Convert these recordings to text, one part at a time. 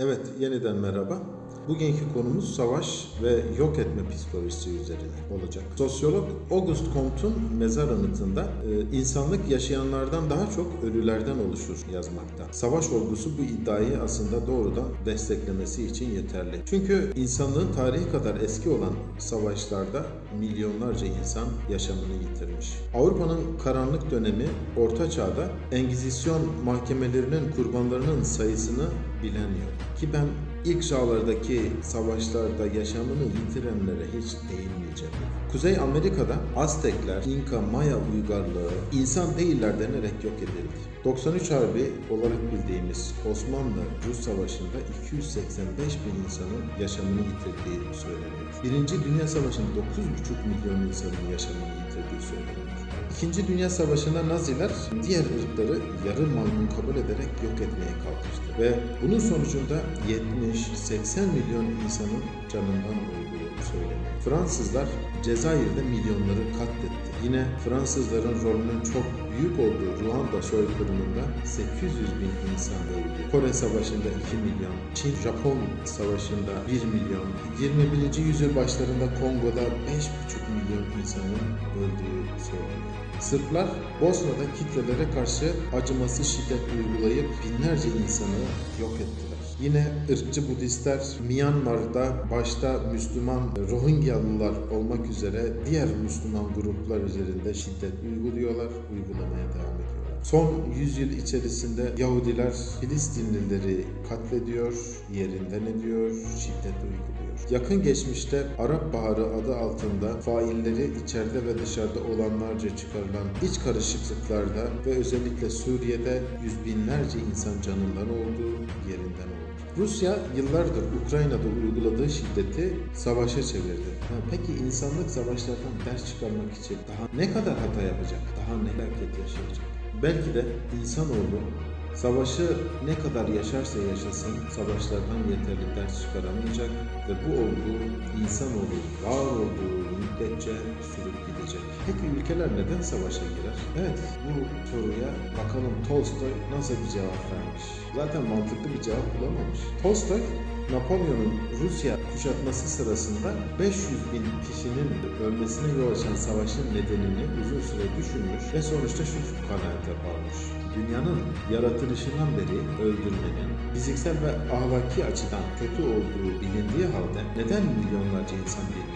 Evet, yeniden merhaba. Bugünkü konumuz savaş ve yok etme psikolojisi üzerine olacak. Sosyolog Auguste Comte'un mezar anıtında e, insanlık yaşayanlardan daha çok ölülerden oluşur yazmakta. Savaş olgusu bu iddiayı aslında doğrudan desteklemesi için yeterli. Çünkü insanlığın tarihi kadar eski olan savaşlarda milyonlarca insan yaşamını yitirmiş. Avrupa'nın karanlık dönemi Orta Çağ'da Engizisyon mahkemelerinin kurbanlarının sayısını bilen yok. Ki ben ilk çağlardaki savaşlarda yaşamını yitirenlere hiç değinmeyeceğim. Kuzey Amerika'da Aztekler, İnka, Maya uygarlığı insan değiller denerek yok edildi. 93 Harbi olarak bildiğimiz Osmanlı-Rus Savaşı'nda 285 bin insanın yaşamını yitirdiği söyleniyor. Birinci Dünya Savaşı'nda 9,5 milyon insanın yaşamını yitirdiği söyleniyor. İkinci Dünya Savaşı'nda Naziler diğer ırkları yarı maymun kabul ederek yok etmeye kalkıştı. Ve bunun sonucunda 70-80 milyon insanın canından olduğu söyleniyor. Fransızlar Cezayir'de milyonları katletti. Yine Fransızların rolünün çok büyük olduğu Ruanda soykırımında 800 bin insan öldü. Kore Savaşı'nda 2 milyon, Çin-Japon Savaşı'nda 1 milyon, 21. yüzyıl başlarında Kongo'da 5,5 milyon insanın öldüğü söyleniyor. Sırplar Bosna'da kitlelere karşı acımasız şiddet uygulayıp binlerce insanı yok ettiler. Yine ırkçı Budistler Myanmar'da başta Müslüman Rohingyalılar olmak üzere diğer Müslüman gruplar üzerinde şiddet uyguluyorlar, uygulamaya devam ediyorlar. Son 100 yıl içerisinde Yahudiler Filistinlileri katlediyor, yerinden ediyor, şiddet uyguluyor. Yakın geçmişte Arap Baharı adı altında failleri içeride ve dışarıda olanlarca çıkarılan iç karışıklıklarda ve özellikle Suriye'de yüz binlerce insan canından olduğu, yerinden oldu. Rusya yıllardır Ukrayna'da uyguladığı şiddeti savaşa çevirdi. Peki insanlık savaşlardan ders çıkarmak için daha ne kadar hata yapacak? Daha ne felaket yaşayacak? Belki de insanoğlu Savaşı ne kadar yaşarsa yaşasın savaşlardan yeterli ders çıkaramayacak ve bu olgu insanoğlu var olduğu müddetçe sürüp gidecek. Peki ülkeler neden savaşa girer? Evet bu soruya bakalım Tolstoy nasıl bir cevap vermiş. Zaten mantıklı bir cevap bulamamış. Tolstoy Napolyon'un Rusya kuşatması sırasında 500 bin kişinin ölmesine yol açan savaşın nedenini uzun süre düşünmüş ve sonuçta şu kanaate varmış. Dünyanın yaratılışından beri öldürmenin fiziksel ve ahlaki açıdan kötü olduğu bilindiği halde neden milyonlarca insan öldürdü?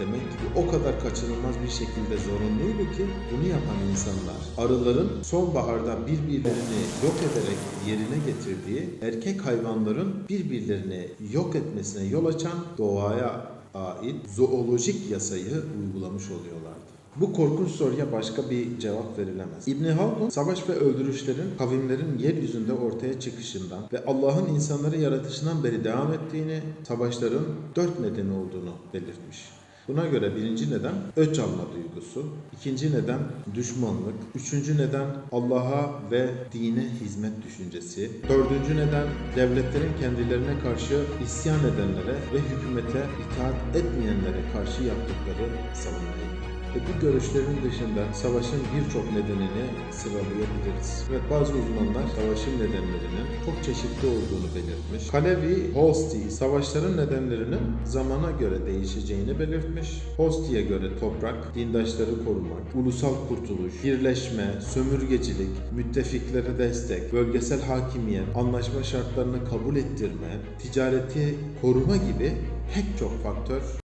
Demek ki o kadar kaçınılmaz bir şekilde zorunluydu ki bunu yapan insanlar arıların sonbaharda birbirlerini yok ederek yerine getirdiği erkek hayvanların birbirlerini yok etmesine yol açan doğaya ait zoolojik yasayı uygulamış oluyorlardı. Bu korkunç soruya başka bir cevap verilemez. İbn Haldun savaş ve öldürüşlerin kavimlerin yeryüzünde ortaya çıkışından ve Allah'ın insanları yaratışından beri devam ettiğini, savaşların dört nedeni olduğunu belirtmiş. Buna göre birinci neden öç alma duygusu, ikinci neden düşmanlık, üçüncü neden Allah'a ve dine hizmet düşüncesi, dördüncü neden devletlerin kendilerine karşı isyan edenlere ve hükümete itaat etmeyenlere karşı yaptıkları savunmayı. Ve bu görüşlerin dışında savaşın birçok nedenini sıralayabiliriz. Evet bazı uzmanlar savaşın nedenlerinin çok çeşitli olduğunu belirtmiş. Kalevi Holsti savaşların nedenlerinin zamana göre değişeceğini belirtmiş. Holsti'ye göre toprak, dindaşları korumak, ulusal kurtuluş, birleşme, sömürgecilik, müttefiklere destek, bölgesel hakimiyet, anlaşma şartlarını kabul ettirme, ticareti koruma gibi pek çok faktör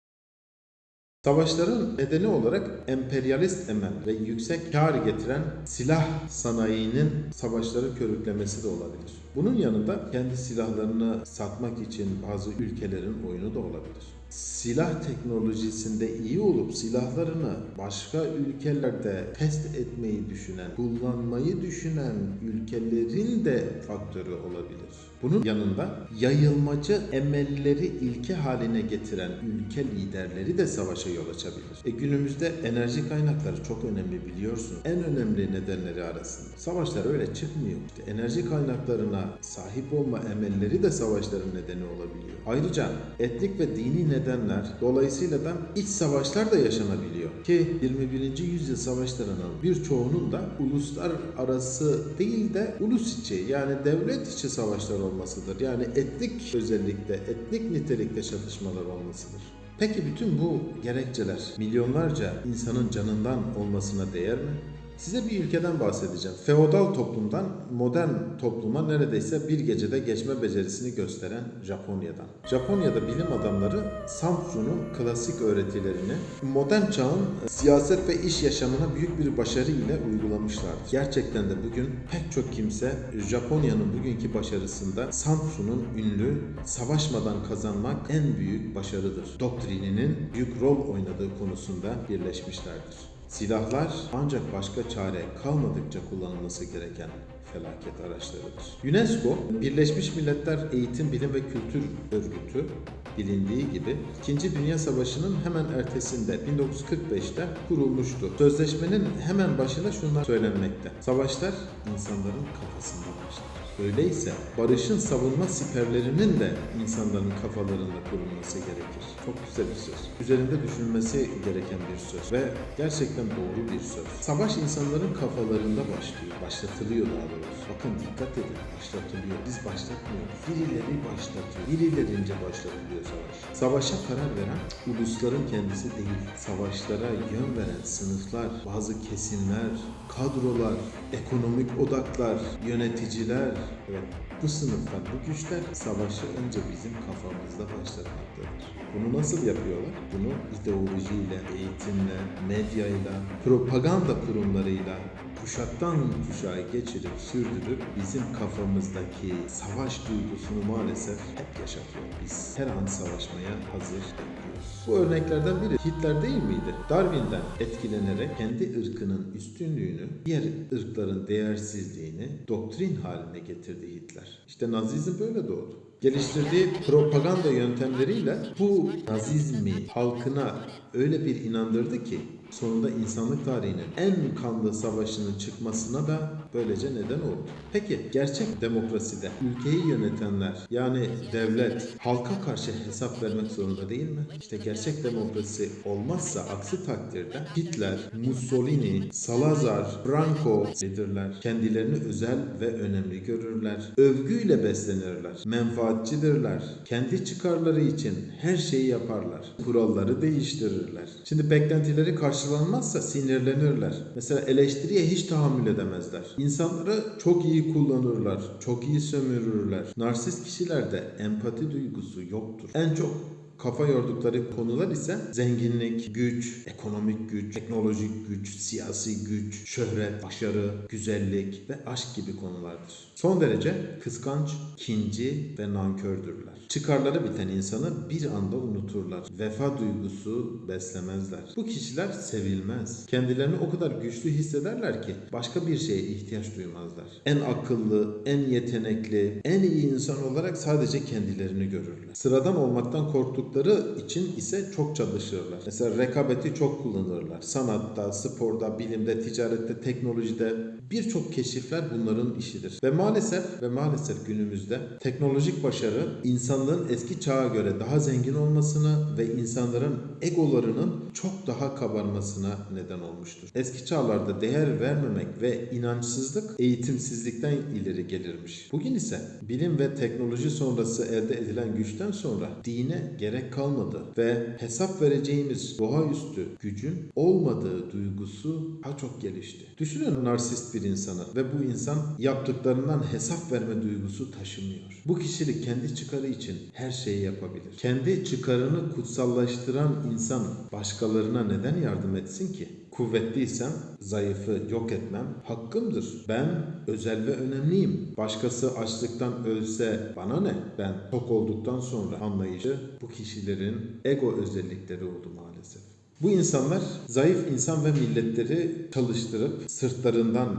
Savaşların nedeni olarak emperyalist emel ve yüksek kar getiren silah sanayinin savaşları körüklemesi de olabilir. Bunun yanında kendi silahlarını satmak için bazı ülkelerin oyunu da olabilir. Silah teknolojisinde iyi olup silahlarını başka ülkelerde test etmeyi düşünen, kullanmayı düşünen ülkelerin de faktörü olabilir. Bunun yanında yayılmacı emelleri ilke haline getiren ülke liderleri de savaşa yol açabilir. E günümüzde enerji kaynakları çok önemli biliyorsun. En önemli nedenleri arasında. Savaşlar öyle çıkmıyor. İşte enerji kaynaklarına sahip olma emelleri de savaşların nedeni olabiliyor. Ayrıca etnik ve dini nedenler dolayısıyla da iç savaşlar da yaşanabiliyor. Ki 21. yüzyıl savaşlarının birçoğunun da uluslar arası değil de ulus içi yani devlet içi savaşlar olmasıdır. Yani etnik özellikle, etnik nitelikte çatışmalar olmasıdır. Peki bütün bu gerekçeler milyonlarca insanın canından olmasına değer mi? Size bir ülkeden bahsedeceğim. Feodal toplumdan modern topluma neredeyse bir gecede geçme becerisini gösteren Japonya'dan. Japonya'da bilim adamları Sanfu'nun klasik öğretilerini modern çağın siyaset ve iş yaşamına büyük bir başarı ile uygulamışlardır. Gerçekten de bugün pek çok kimse Japonya'nın bugünkü başarısında Sanfu'nun ünlü savaşmadan kazanmak en büyük başarıdır. Doktrininin büyük rol oynadığı konusunda birleşmişlerdir. Silahlar ancak başka çare kalmadıkça kullanılması gereken felaket araçlarıdır. UNESCO, Birleşmiş Milletler Eğitim, Bilim ve Kültür Örgütü bilindiği gibi 2. Dünya Savaşı'nın hemen ertesinde 1945'te kurulmuştu. Sözleşmenin hemen başında şunlar söylenmekte. Savaşlar insanların kafasında başlar. Öyleyse barışın savunma siperlerinin de insanların kafalarında kurulması gerekir. Çok güzel bir söz. Üzerinde düşünülmesi gereken bir söz ve gerçekten doğru bir söz. Savaş insanların kafalarında başlıyor, başlatılıyor daha doğrusu. Bakın dikkat edin, başlatılıyor. Biz başlatmıyoruz. Birileri başlatıyor. Birilerince başlatılıyor savaş. Savaşa karar veren ulusların kendisi değil. Savaşlara yön veren sınıflar, bazı kesimler, kadrolar, ekonomik odaklar, yöneticiler, evet, bu sınıflar, bu güçler savaşı önce bizim kafamızda başlatmaktadır. Bunu nasıl yapıyorlar? Bunu ideolojiyle, eğitimle, medyayla, propaganda kurumlarıyla kuşaktan kuşağa geçirip sürdürüp bizim kafamızdaki savaş duygusunu maalesef hep yaşatıyor. Biz her an savaşmaya hazır bekliyoruz. Bu örneklerden biri Hitler değil miydi? Darwin'den etkilenerek kendi ırkının üstünlüğünü, diğer ırkların değersizliğini doktrin haline getirdi Hitler. İşte Nazizm böyle doğdu. Geliştirdiği propaganda yöntemleriyle bu Nazizmi halkına öyle bir inandırdı ki sonunda insanlık tarihinin en kanlı savaşının çıkmasına da böylece neden oldu. Peki gerçek demokraside ülkeyi yönetenler yani devlet halka karşı hesap vermek zorunda değil mi? İşte gerçek demokrasi olmazsa aksi takdirde Hitler, Mussolini, Salazar, Franco liderler kendilerini özel ve önemli görürler. Övgüyle beslenirler. Menfaatçidirler. Kendi çıkarları için her şeyi yaparlar. Kuralları değiştirirler. Şimdi beklentileri karşılanmazsa sinirlenirler. Mesela eleştiriye hiç tahammül edemezler. İnsanları çok iyi kullanırlar. Çok iyi sömürürler. Narsist kişilerde empati duygusu yoktur. En çok kafa yordukları konular ise zenginlik, güç, ekonomik güç, teknolojik güç, siyasi güç, şöhret, başarı, güzellik ve aşk gibi konulardır. Son derece kıskanç, kinci ve nankördürler. Çıkarları biten insanı bir anda unuturlar. Vefa duygusu beslemezler. Bu kişiler sevilmez. Kendilerini o kadar güçlü hissederler ki başka bir şeye ihtiyaç duymazlar. En akıllı, en yetenekli, en iyi insan olarak sadece kendilerini görürler. Sıradan olmaktan korktukları için ise çok çalışırlar. Mesela rekabeti çok kullanırlar. Sanatta, sporda, bilimde, ticarette, teknolojide birçok keşifler bunların işidir. Ve maalesef ve maalesef günümüzde teknolojik başarı insanlığın eski çağa göre daha zengin olmasını ve insanların egolarının çok daha kabarmasına neden olmuştur. Eski çağlarda değer vermemek ve inançsızlık eğitimsizlikten ileri gelirmiş. Bugün ise bilim ve teknoloji sonrası elde edilen güçten sonra dine gerek kalmadı ve hesap vereceğimiz doğaüstü gücün olmadığı duygusu daha çok gelişti. Düşünün narsist bir insanı ve bu insan yaptıklarından hesap verme duygusu taşımıyor. Bu kişilik kendi çıkarı için her şeyi yapabilir. Kendi çıkarını kutsallaştıran insan başkalarına neden yardım etsin ki? Kuvvetliysem zayıfı yok etmem hakkımdır. Ben özel ve önemliyim. Başkası açlıktan ölse bana ne? Ben tok olduktan sonra anlayışı bu kişilerin ego özellikleri oldu maalesef. Bu insanlar zayıf insan ve milletleri çalıştırıp sırtlarından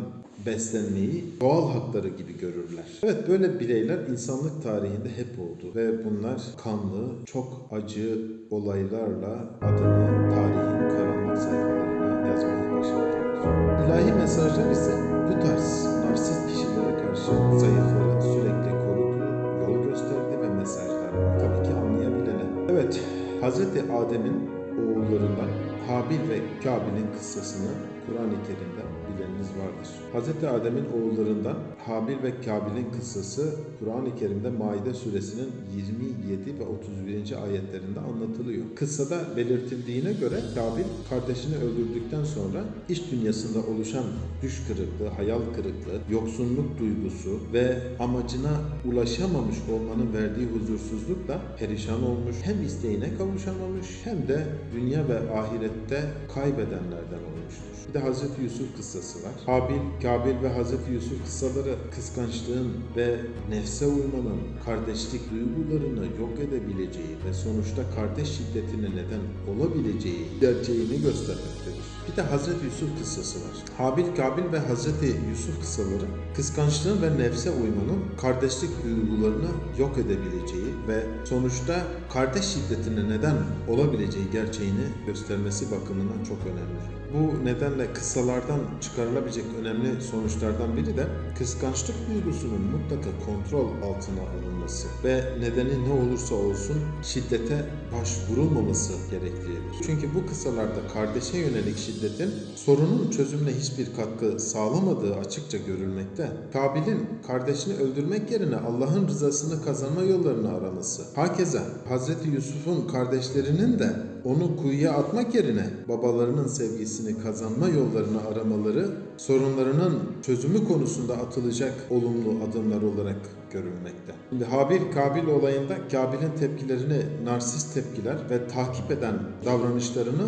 beslenmeyi doğal hakları gibi görürler. Evet böyle bireyler insanlık tarihinde hep oldu ve bunlar kanlı, çok acı olaylarla adını tarihin karanlık sayfalarına yazmayı başardılar. İlahi mesajlar ise bu tarz narsist kişilere karşı zayıfları sürekli korudu, yol gösterdi ve mesajlar tabii ki anlayabilene. Evet, Hz. Adem'in oğullarından Habil ve Kabil'in kıssasını Kur'an-ı Kerim'de bileniniz vardır. Hz. Adem'in oğullarından Habil ve Kabil'in kıssası Kur'an-ı Kerim'de Maide suresinin 27 ve 31. ayetlerinde anlatılıyor. Kıssada belirtildiğine göre Kabil kardeşini öldürdükten sonra iç dünyasında oluşan düş kırıklığı, hayal kırıklığı, yoksunluk duygusu ve amacına ulaşamamış olmanın verdiği huzursuzlukla perişan olmuş, hem isteğine kavuşamamış hem de dünya ve ahirette kaybedenlerden olmuştur. Bir de Hazreti Yusuf kıssası var. Habil, Kabil ve Hazreti Yusuf kıssaları kıskançlığın ve nefse uymanın kardeşlik duygularını yok edebileceği ve sonuçta kardeş şiddetine neden olabileceği gerçeğini göstermektedir. Bir de Hazreti Yusuf kıssası var. Habil, Kabil ve Hazreti Yusuf kıssaları kıskançlığın ve nefse uymanın kardeşlik duygularını yok edebileceği ve sonuçta kardeş şiddetine neden olabileceği gerçeğini göstermesi bakımından çok önemli. Bu nedenle kıssalardan çıkarılabilecek önemli sonuçlardan biri de kıskançlık duygusunun mutlaka kontrol altına alınması ve nedeni ne olursa olsun şiddete başvurulmaması gerektiğidir. Çünkü bu kıssalarda kardeşe yönelik şiddetin sorunun çözümüne hiçbir katkı sağlamadığı açıkça görülmekte. Kabil'in kardeşini öldürmek yerine Allah'ın rızasını kazanma yollarını araması. Hakeza Hazreti Yusuf'un kardeşlerinin de onu kuyuya atmak yerine babalarının sevgisini kazanma yollarını aramaları sorunlarının çözümü konusunda atılacak olumlu adımlar olarak görülmekte. Şimdi Habil Kabil olayında Kabil'in tepkilerini narsist tepkiler ve takip eden davranışlarını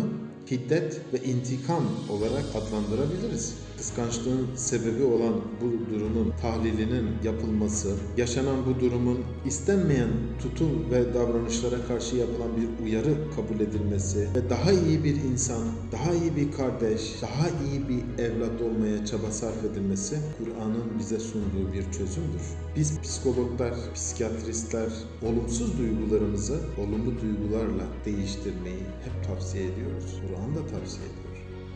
hiddet ve intikam olarak adlandırabiliriz. Kıskançlığın sebebi olan bu durumun tahlilinin yapılması, yaşanan bu durumun istenmeyen tutum ve davranışlara karşı yapılan bir uyarı kabul edilmesi ve daha iyi bir insan, daha iyi bir kardeş, daha iyi bir evlat olmaya çaba sarf edilmesi Kur'an'ın bize sunduğu bir çözümdür. Biz psikologlar, psikiyatristler olumsuz duygularımızı olumlu duygularla değiştirmeyi hep tavsiye ediyoruz. Kur'an da tavsiye ediyor.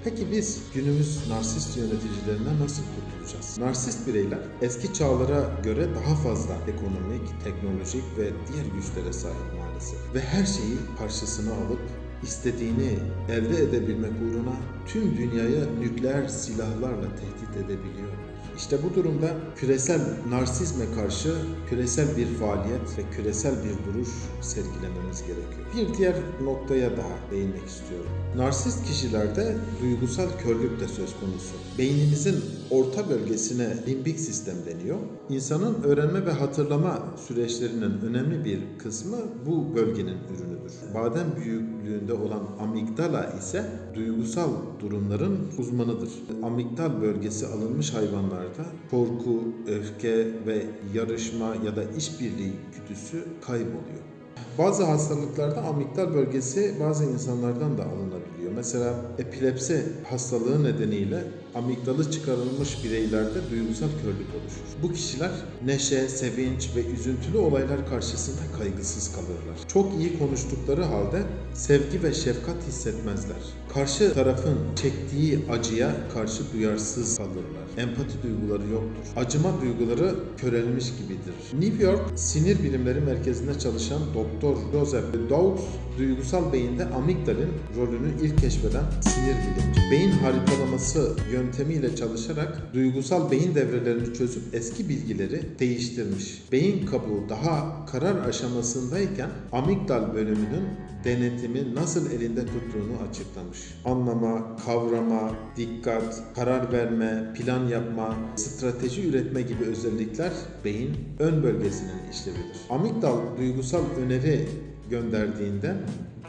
Peki biz günümüz narsist yöneticilerinden nasıl kurtulacağız? Narsist bireyler eski çağlara göre daha fazla ekonomik, teknolojik ve diğer güçlere sahip maalesef. Ve her şeyi karşısına alıp istediğini elde edebilmek uğruna tüm dünyayı nükleer silahlarla tehdit edebiliyorlar. İşte bu durumda küresel narsizme karşı küresel bir faaliyet ve küresel bir duruş sergilememiz gerekiyor. Bir diğer noktaya daha değinmek istiyorum. Narsist kişilerde duygusal körlük de söz konusu. Beynimizin orta bölgesine limbik sistem deniyor. İnsanın öğrenme ve hatırlama süreçlerinin önemli bir kısmı bu bölgenin ürünüdür. Badem büyüklüğünde olan amigdala ise duygusal durumların uzmanıdır. Amigdal bölgesi alınmış hayvanlarda korku, öfke ve yarışma ya da işbirliği güdüsü kayboluyor. Bazı hastalıklarda amigdal bölgesi bazı insanlardan da alınabiliyor. Mesela epilepsi hastalığı nedeniyle amigdalı çıkarılmış bireylerde duygusal körlük oluşur. Bu kişiler neşe, sevinç ve üzüntülü olaylar karşısında kaygısız kalırlar. Çok iyi konuştukları halde sevgi ve şefkat hissetmezler. Karşı tarafın çektiği acıya karşı duyarsız kalırlar. Empati duyguları yoktur. Acıma duyguları körelmiş gibidir. New York Sinir Bilimleri Merkezi'nde çalışan Doktor Joseph Dawes, duygusal beyinde amigdalin rolünü ilk keşfeden sinir bilimci. Beyin haritalaması yöntemiyle çalışarak duygusal beyin devrelerini çözüp eski bilgileri değiştirmiş. Beyin kabuğu daha karar aşamasındayken amigdal bölümünün denetimi nasıl elinde tuttuğunu açıklamış. Anlama, kavrama, dikkat, karar verme, plan yapma, strateji üretme gibi özellikler beyin ön bölgesinin işlevidir. Amigdal duygusal öneri gönderdiğinde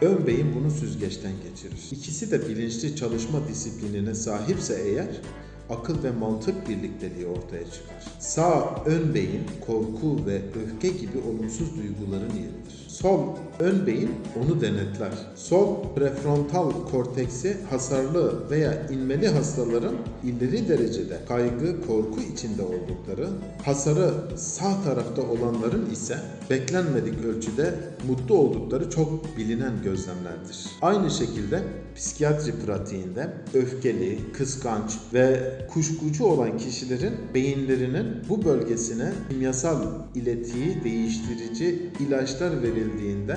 ön beyin bunu süzgeçten geçirir. İkisi de bilinçli çalışma disiplinine sahipse eğer akıl ve mantık birlikteliği ortaya çıkar. Sağ ön beyin korku ve öfke gibi olumsuz duyguların yeridir. Sol ön beyin onu denetler. Sol prefrontal korteksi hasarlı veya inmeli hastaların ileri derecede kaygı, korku içinde oldukları, hasarı sağ tarafta olanların ise beklenmedik ölçüde mutlu oldukları çok bilinen gözlemlerdir. Aynı şekilde psikiyatri pratiğinde öfkeli, kıskanç ve kuşkucu olan kişilerin beyinlerinin bu bölgesine kimyasal iletiği değiştirici ilaçlar verildiğinde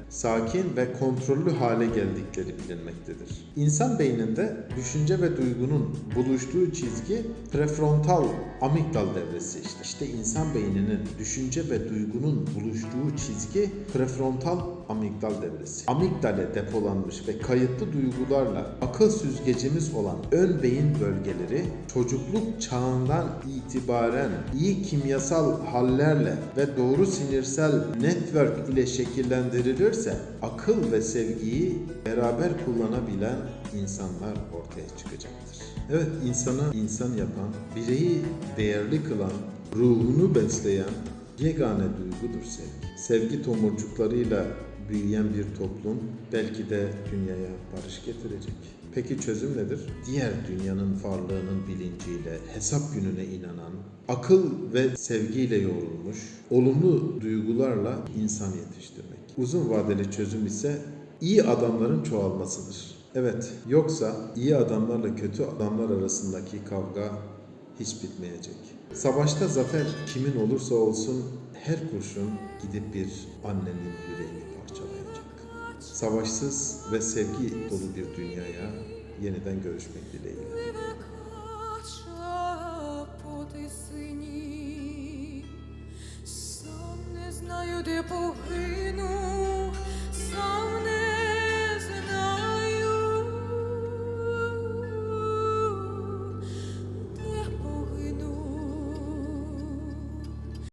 sakin ve kontrollü hale geldikleri bilinmektedir. İnsan beyninde düşünce ve duygunun buluştuğu çizgi prefrontal amigdal devresi işte. İşte insan beyninin düşünce ve duygunun buluştuğu çizgi prefrontal amigdal devresi. Amigdale depolanmış ve kayıtlı duygularla akıl süzgecimiz olan ön beyin bölgeleri çocukluk çağından itibaren iyi kimyasal hallerle ve doğru sinirsel network ile şekillendirilirse akıl ve sevgiyi beraber kullanabilen insanlar ortaya çıkacaktır. Evet insanı insan yapan, bireyi değerli kılan, ruhunu besleyen yegane duygudur sevgi. Sevgi tomurcuklarıyla büyüyen bir toplum belki de dünyaya barış getirecek. Peki çözüm nedir? Diğer dünyanın varlığının bilinciyle, hesap gününe inanan, akıl ve sevgiyle yoğrulmuş, olumlu duygularla insan yetiştirmek. Uzun vadeli çözüm ise iyi adamların çoğalmasıdır. Evet, yoksa iyi adamlarla kötü adamlar arasındaki kavga hiç bitmeyecek. Savaşta zafer kimin olursa olsun her kurşun gidip bir annenin yüreğini parçalayacak. Savaşsız ve sevgi dolu bir dünyaya yeniden görüşmek dileğiyle.